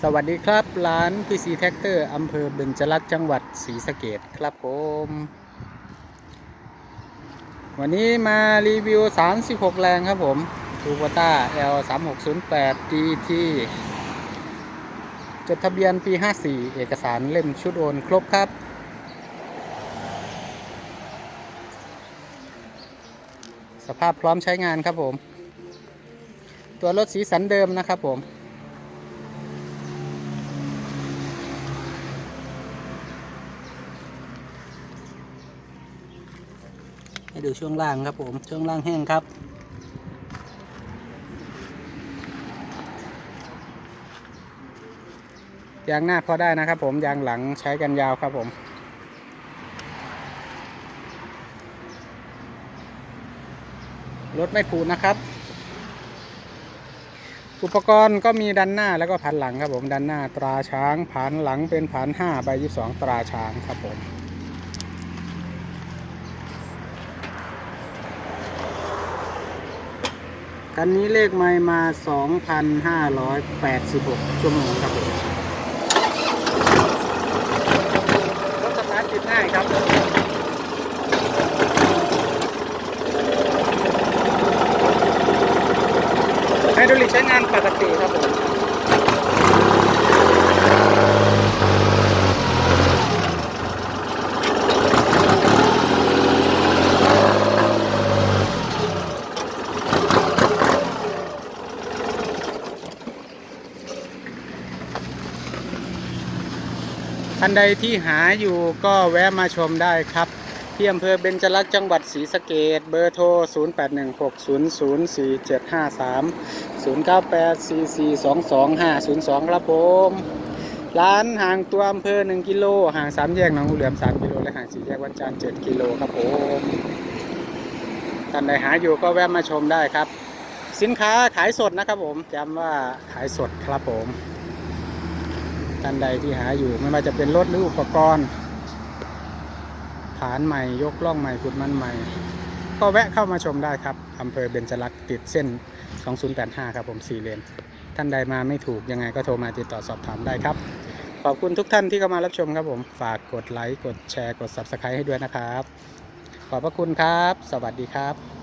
สวัสดีครับ ร้านพีซีแท็กเตอร์อำเภอเบญจรักษ์จังหวัดศรีสะเกดครับผม วันนี้มารีวิว 36 แรงครับผมทูโ o ต้า L 3 6 0 8 DT จดทะเบียนปี 54 เอกสารเล่มชุดโอนครบครับ สภาพพร้อมใช้งานครับผม ตัวรถสีสันเดิมนะครับผม ให้ดูช่วงล่างครับผม ช่วงล่างแห้งครับ ยางหน้าพอได้นะครับผม ยางหลังใช้กันยาวครับผมรถไม่ผูนะครับ อุปกรณ์ก็มีดันหน้าแล้วก็พันหลังครับผม ดันหน้าตราช้างพันหลังเป็นพันห้าใบยี่สองตราช้างครับผม คันนี้เลขไม่มา 2,586 ชั่วโมงครับผมรถสตาร์ทติดง่ายครับไฮดรอลิกใช้งานปกติครับผม ท่านใดที่หาอยู่ก็แวะมาชมได้ครับ ที่อำเภอเบญจรักษ์จังหวัดศรีสะเกดเบอร์โทร 0816004753 0984422502 ครับผม ร้านห่างตัวอำเภอ 1 กิโล ห่าง 3 แยกหนองหูเหลือม 3 กิโล และห่าง 4 แยกวันจันทร์7กิโลครับผม ท่านใดหาอยู่ก็แวะมาชมได้ครับ สินค้าขายสดนะครับผมย้ำว่าขายสดครับผม ท่านใดที่หาอยู่ไม่ว่าจะเป็นรถหรืออุปกรณ์ฐานใหม่ยกล่องใหม่ขุดมันใหม่ ก็แวะเข้ามาชมได้ครับอำเภอเบญจรักษ์ติดเส้น 2085 ครับผม4เลนท่านใดมาไม่ถูกยังไงก็โทรมาติดต่อสอบถามได้ครับ ขอบคุณทุกท่านที่เข้ามารับชมครับผมฝากกดไลค์กดแชร์กด Subscribe ให้ด้วยนะครับ ขอบพระคุณครับ สวัสดีครับ